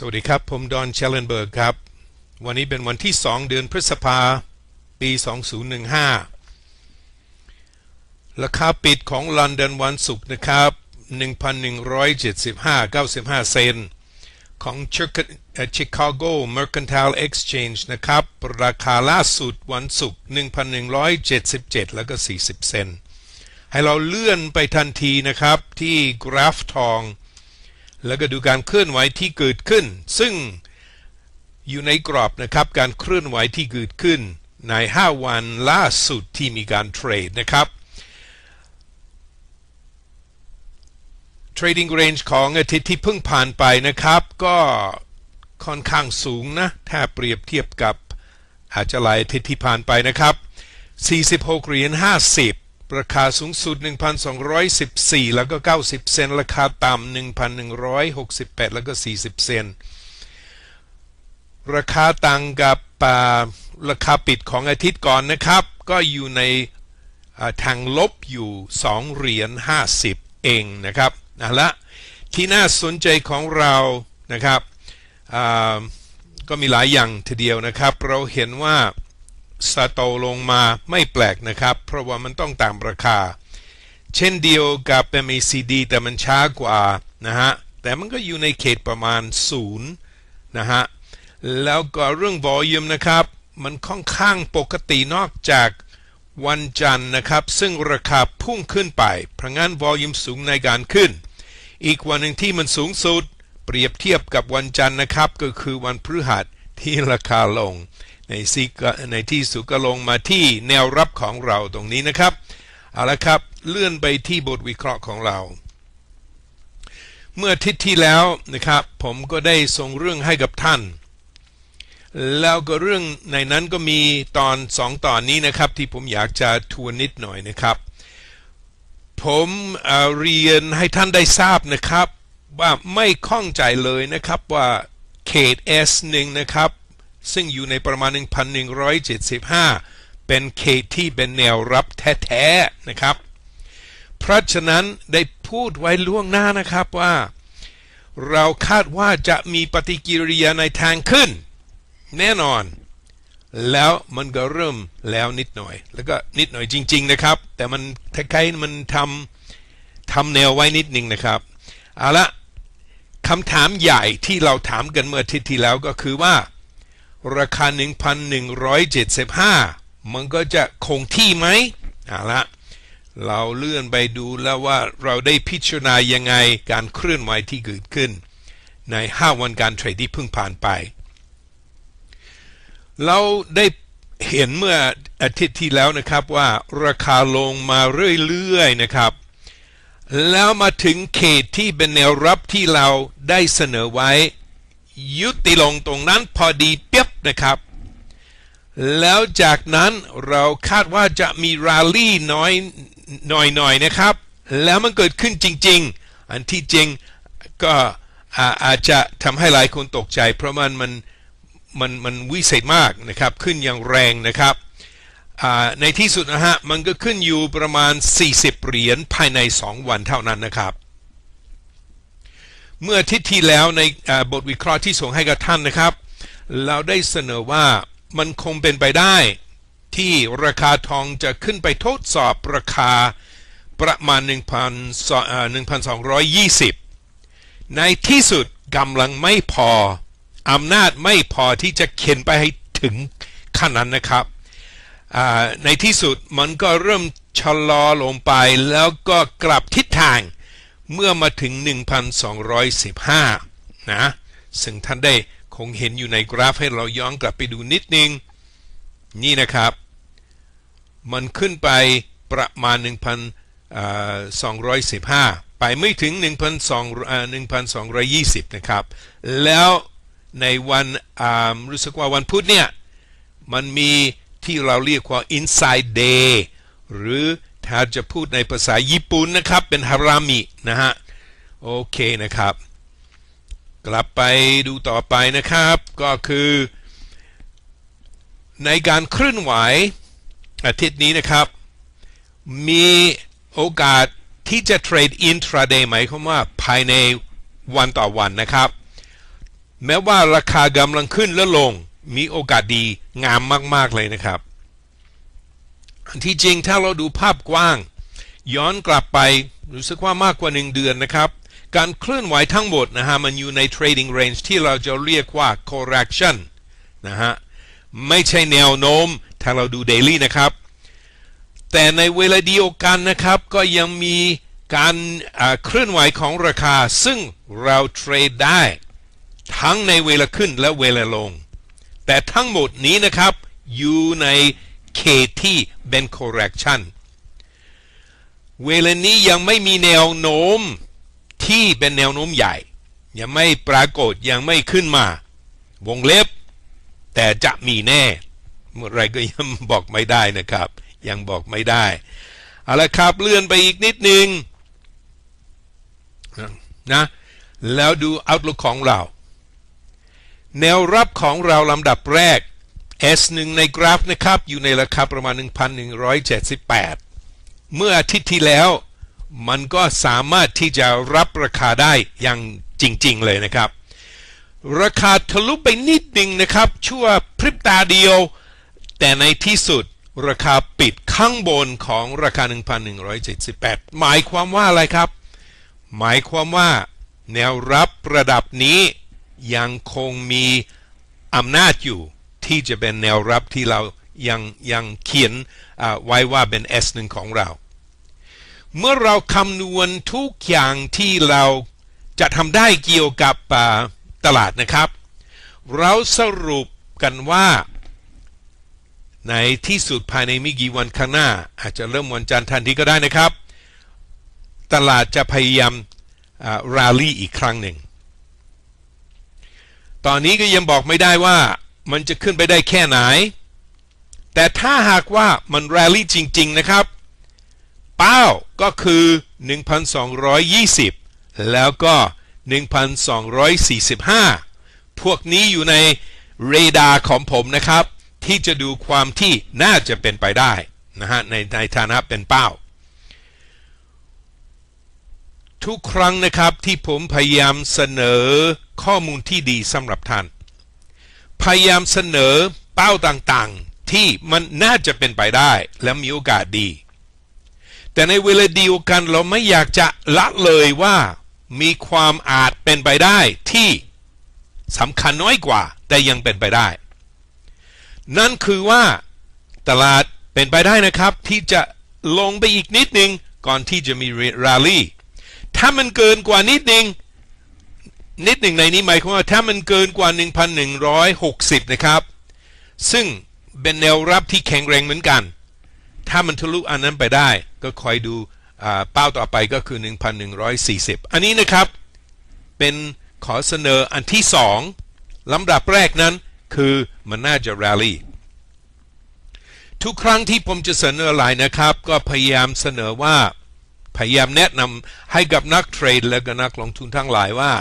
สวัสดีครับ ผมดอนเชลเลนเบิร์กครับ วันนี้เป็นวันที่ 2 เดือนพฤษภาปี 2015 ราคาปิดของลอนดอนวันศุกร์นะครับ 1,175.95 เซนของ Chicago Mercantile Exchange นะครับ ราคาล่าสุดวันศุกร์1,177 แล้วก็ 40 เซนให้เราเลื่อนไปทันทีนะครับที่กราฟทอง แล้วก็ดูการเคลื่อนไหวที่เกิดขึ้น ซึ่งอยู่ในกรอบนะครับการเคลื่อนไหวที่เกิดขึ้น ใน 5 วันล่าสุดที่มีการเทรดนะครับ trading range ของอาทิตย์ที่เพิ่งผ่านไปนะครับ ก็ค่อนข้างสูงนะ ถ้าเปรียบเทียบกับอาจจะหลายอาทิตย์ที่ผ่านไปนะครับ 46เหรียญ50 ราคาสูงสุด 1,214 แล้วก็ 90 เซนราคาต่ำ1,168 แล้วก็ 40 เซนราคาต่างกับราคาปิดของอาทิตย์ก่อนนะครับ ก็อยู่ในทางลบอยู่ 2 เหรียญ50 เองนะครับนะละที่น่าสนใจของเรานะครับก็มีหลายอย่างทีเดียวนะครับ เราเห็นว่า สโตลงมาไม่แปลกนะครับ เพราะว่ามันต้องตามราคา เช่นเดียวกับ MACD แต่มันช้ากว่านะฮะแต่มันก็อยู่ในเขตประมาณ0นะฮะแล้วก็เรื่อง volume นะครับ มันค่อนข้างปกตินอกจากวันจันทร์นะครับ ซึ่งราคาพุ่งขึ้นไปเพราะงั้น volume สูงในการขึ้น อีกวันหนึ่งที่มันสูงสุด เปรียบเทียบกับวันจันทร์นะครับ ก็คือวันพฤหัสที่ราคาลง ในซีในที่สุดก็ลงมาที่แนวรับของเราตรงนี้นะครับเอาละครับเลื่อนไปที่บทวิเคราะห์ของเรา เมื่อทิศที่แล้วนะครับ ผมก็ได้ส่งเรื่องให้กับท่าน แล้วก็เรื่องในนั้นก็มีตอนสองตอนนี้นะครับ ที่ผมอยากจะทวนนิดหน่อยนะครับ ผมเเรียนให้ท่านได้ทราบนะครับ ว่าไม่ข้องใจเลยนะครับว่าเขต S1 นะครับ ซึ่งอยู่ในประมาณ 1,175 เป็นเขตที่เป็นแนวรับแท้ๆนะครับ เพราะฉะนั้นได้พูดไว้ล่วงหน้านะครับว่า เราคาดว่าจะมีปฏิกิริยาในทางขึ้น แน่นอน แล้วมันก็เริ่มแล้วนิดหน่อย แล้วก็นิดหน่อยจริง ๆ นะครับ แต่มันคล้ายๆมันทำทำแนวไว้นิดนึงนะครับเอาละคำถามใหญ่ที่เราถามกันเมื่ออาทิตย์ที่แล้วก็คือว่า ราคา 1,175 มันก็จะคงที่ไหมเอาละเราเลื่อนไปดูแล้วว่าเราได้พิจารณายังไงการเคลื่อนไหวที่เกิดขึ้น ใน 5 วันการเทรดที่เพิ่งผ่านไป เราได้เห็นเมื่ออาทิตย์ที่แล้วนะครับว่าราคาลงมาเรื่อยๆนะครับ แล้วมาถึงเขตที่เป็นแนวรับที่เราได้เสนอไว้ ยุติลงตรงนั้นพอดีเปียบ นะครับ แล้วจากนั้นเราคาดว่าจะมีราลี่น้อยหน่อยๆนะครับ แล้วมันเกิดขึ้นจริง ๆ อันที่จริงก็อาจจะทำให้หลายคนตกใจ เพราะมันมันมันมันวิเศษมากนะครับ ขึ้นอย่างแรงนะครับในที่สุดนะฮะ มันก็ขึ้นอยู่ประมาณ 40 เหรียญภายใน 2 วันเท่านั้นนะครับ เมื่อทิศที่แล้วในบทวิเคราะห์ที่ส่งให้กับท่านนะครับ เราได้เสนอว่ามันคงเป็นไปได้ ที่ราคาทองจะขึ้นไปทดสอบราคาประมาณ 1,220 ในที่สุดกำลังไม่พออำนาจไม่พอที่จะเข็นไปให้ถึงขนาดนั้นนะครับ ในที่สุดมันก็เริ่มชะลอลงไปแล้วก็กลับทิศทางเมื่อมาถึง 1,215 นะ ซึ่งท่านได้ คงเห็นอยู่ในกราฟให้เราย้อนกลับไปดูนิดนึง นี่นะครับ มันขึ้นไปประมาณ 1,215 ไปไม่ถึง 1,220 นะครับ แล้วในวันรู้สึกว่าวันพุธเนี่ย มันมีที่เราเรียกว่า inside day หรือถ้าจะพูดในภาษาญี่ปุ่นนะครับ เป็นฮารามินะฮะ โอเคนะครับ กลับไปดูต่อไปนะครับ ก็คือ ในการเคลื่อนไหวอาทิตย์นี้นะครับ มีโอกาสที่จะเทรดอินทราเดย์หมายความว่าภายในวันต่อวันนะครับ แม้ว่าราคากำลังขึ้นและลงมีโอกาสดีงามมาก ๆ เลยนะครับ ที่จริงถ้าเราดูภาพกว้าง ย้อนกลับไปรู้สึกว่ามากกว่า 1 เดือนนะครับ การเคลื่อนไหวทั้งหมดนะฮะมันอยู่ใน trading range ที่เราจะเรียกว่า correction นะฮะไม่ใช่แนวโน้มถ้าเราดู daily นะครับ แต่ในเวลาเดียวกันนะครับก็ยังมีการเคลื่อนไหวของราคา ซึ่งเราเทรดได้ ทั้งในเวลาขึ้นและเวลาลง แต่ทั้งหมดนี้นะครับอยู่ในเขตที่เป็น correction เวลานี้ยังไม่มีแนวโน้ม ที่เป็นแนวโน้มใหญ่ ยังไม่ปรากฏยังไม่ขึ้นมา วงเล็บ แต่จะมีแน่ เมื่อไรก็ยังบอกไม่ได้นะครับ ยังบอกไม่ได้เอาละครับเลื่อนไปอีกนิดนึงนะแล้วดู outlook ของเรา แนวรับของเราลำดับแรก S1 ในกราฟนะครับ อยู่ในราคาประมาณ 1,178 เมื่ออาทิตย์ที่แล้ว มันก็สามารถที่จะรับราคาได้อย่างจริง ๆ เลยนะครับ ราคาทะลุไปนิดหนึ่งนะครับ ชั่วพริบตาเดียว แต่ในที่สุดราคาปิดข้างบนของราคา 1,178 หมายความว่าอะไรครับ หมายความว่าแนวรับระดับนี้ยังคงมีอำนาจอยู่ที่จะเป็นแนวรับที่เรายังยังเขียนไว้ว่าเป็น S1 ของเรา เมื่อเราคำนวณทุกอย่างที่เราจะทำได้เกี่ยวกับตลาดนะครับ เราสรุปกันว่า ในที่สุดภายในไม่กี่วันข้างหน้า อาจจะเริ่มวันจันทร์ทันทีก็ได้นะครับ ตลาดจะพยายามราลี่อีกครั้งหนึ่ง ตอนนี้ก็ยังบอกไม่ได้ว่ามันจะขึ้นไปได้แค่ไหน แต่ถ้าหากว่ามันแรลลี่จริง ๆ นะครับ เป้าก็คือ 1,220 แล้วก็ 1,245 พวกนี้อยู่ในเรดาร์ของผมนะครับ ที่จะดูความที่น่าจะเป็นไปได้นะฮะในในฐานะเป็นเป้า ทุกครั้งนะครับที่ผมพยายามเสนอข้อมูลที่ดีสำหรับท่าน พยายามเสนอเป้าต่างๆ ที่มันน่าจะเป็นไปได้และมีโอกาสดี แต่ในเวลาเดียวกันเราไม่อยากจะละเลยว่ามีความอาจเป็นไปได้ที่สำคัญน้อยกว่า แต่ยังเป็นไปได้ นั่นคือว่าตลาดเป็นไปได้นะครับ ที่จะลงไปอีกนิดนึง ก่อนที่จะมีราลี่ถ้ามันเกินกว่านิดนึงนิดหนึ่งในนี้หมายความว่าถ้ามันเกินกว่า 1,160 นะครับ ซึ่งเป็นแนวรับที่แข็งแรงเหมือนกัน ถ้ามันทะลุอันนั้นไปได้ ก็คอยดูเป้าต่อไปก็คือ 1,140 อันนี้นะครับเป็นขอเสนออันที่สองลำดับแรกนั้นคือมันน่าจะ rally ทุกครั้งที่ผมจะเสนออะไรนะครับ ก็พยายามเสนอว่าพยายามแนะนำให้กับนักเทรดและก็นักลงทุนทั้งหลายว่า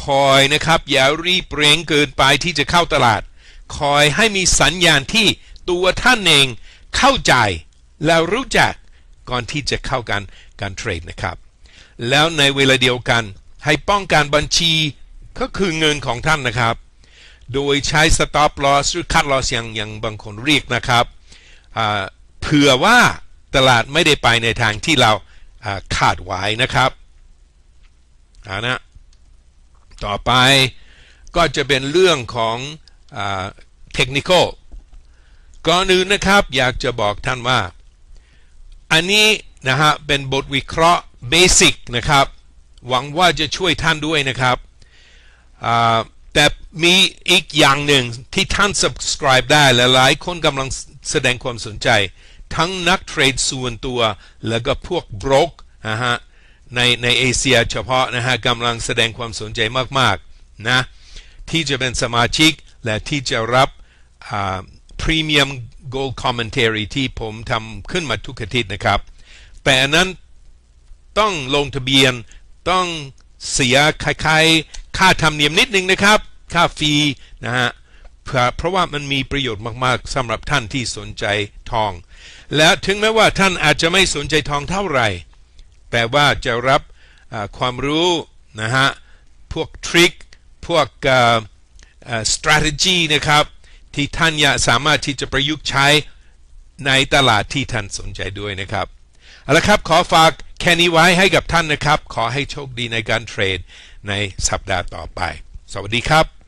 คอยนะครับ อย่ารีบเร่งเกินไปที่จะเข้าตลาด คอยให้มีสัญญาณที่ตัวท่านเองเข้าใจ แล้วรู้จัก ก่อนที่จะเข้ากันการเทรดนะครับ แล้วในเวลาเดียวกันให้ป้องกันบัญชีก็คือเงินของท่านนะครับ โดยใช้ stop loss หรือ cut loss อย่างอย่างบางคนเรียกนะครับเผื่อว่าตลาดไม่ได้ไปในทางที่เราคาดไว้นะครับอานะต่อไปก็จะเป็นเรื่องของเทคนิคก่อนอื่นนะครับ อยากจะบอกท่านว่า อันนี้นะฮะเป็นบทวิเคราะห์เบสิกนะครับ หวังว่าจะช่วยท่านด้วยนะครับ แต่มีอีกอย่างหนึ่งที่ท่าน subscribe ได้และหลายคนกำลังแสดงความสนใจ ทั้งนักเทรดส่วนตัว แล้วก็พวกบรกนะฮะในในเอเชียเฉพาะนะฮะกำลังแสดงความสนใจมากๆนะที่จะเป็นสมาชิกและที่จะรับพรีเมียม Gold Commentary ที่ผมทำขึ้นมาทุกอาทิตย์นะครับ แต่อันนั้นต้องลงทะเบียนต้องเสียคล้ายๆค่าธรรมเนียมนิดนึงนะครับ ค่าฟรีนะฮะเพราะว่ามันมีประโยชน์มากๆสำหรับท่านที่สนใจทอง และถึงแม้ว่าท่านอาจจะไม่สนใจทองเท่าไหร่แต่ว่าจะรับความรู้นะฮะพวกทริคพวก strategy นะครับ ที่ท่านอยากสามารถที่จะประยุกต์ใช้ในตลาดที่ท่านสนใจด้วยนะครับเอาละครับขอฝากแค่นี้ไว้ให้กับท่านนะครับ ขอให้โชคดีในการเทรดในสัปดาห์ต่อไป สวัสดีครับ